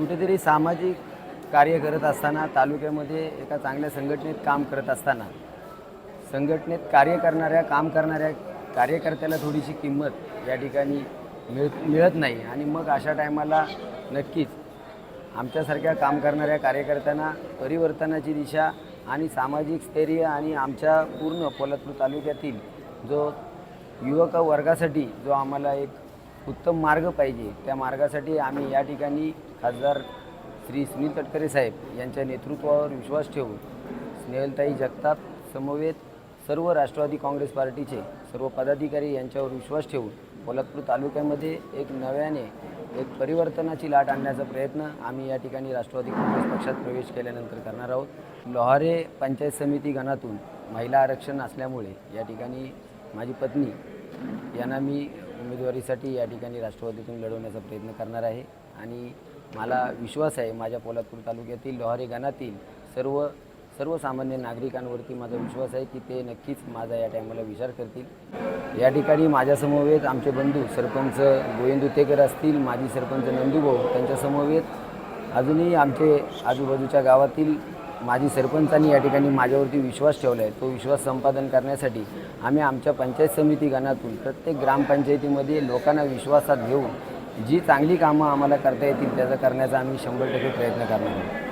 कुठेतरी सामाजिक कार्य करत असताना तालुक्यामध्ये एका चांगल्या संघटनेत काम करत असताना संघटनेत कार्य करणाऱ्या काम करणाऱ्या कार्यकर्त्याला थोडीशी किंमत या ठिकाणी मिळ मिळत नाही. आणि मग अशा टायमाला नक्कीच आमच्यासारख्या काम करणाऱ्या कार्यकर्त्यांना परिवर्तनाची दिशा आणि सामाजिक स्थैर्य आणि आमच्या पूर्ण पोलादपूर तालुक्यातील जो युवक वर्गासाठी जो आम्हाला एक उत्तम मार्ग पाहिजे. त्या मार्गासाठी आम्ही या ठिकाणी खासदार श्री सुनील तटकरे साहेब यांच्या नेतृत्वावर विश्वास ठेवून स्नेहलताई जगताप समवेत सर्व राष्ट्रवादी काँग्रेस पार्टीचे सर्व पदाधिकारी यांच्यावर विश्वास ठेवून पोलादपूर तालुक्यामध्ये एक नव्याने एक परिवर्तनाची लाट आणण्याचा प्रयत्न आम्ही या ठिकाणी राष्ट्रवादी काँग्रेस पक्षात प्रवेश केल्यानंतर करणार आहोत. लोहारे पंचायत समिती गणातून महिला आरक्षण असल्यामुळे या ठिकाणी माझी पत्नी यांना मी उमेदवारीसाठी या ठिकाणी राष्ट्रवादीतून लढवण्याचा प्रयत्न करणार आहे. आणि मला विश्वास आहे माझ्या पोलादपूर तालुक्यातील लोहारे गणातील सर्व सर्वसामान्य नागरिकांवरती माझा विश्वास आहे की ते नक्कीच माझा या टायमाला विचार करतील. या ठिकाणी माझ्यासमवेत आमचे बंधू सरपंच गोविंद उतेकर असतील माजी सरपंच नंदूभाऊ त्यांच्यासमवेत अजूनही आमचे आजूबाजूच्या गावातील माजी सरपंचांनी या ठिकाणी माझ्यावरती विश्वास ठेवला आहे तो विश्वास संपादन करण्यासाठी आम्ही आमच्या पंचायत समिती गणातून प्रत्येक ग्रामपंचायतीमध्ये लोकांना विश्वासात घेऊन जी चांगली कामं आम्हाला करता येतील त्याचा करण्याचा आम्ही शंभर टक्के प्रयत्न करणार आहोत.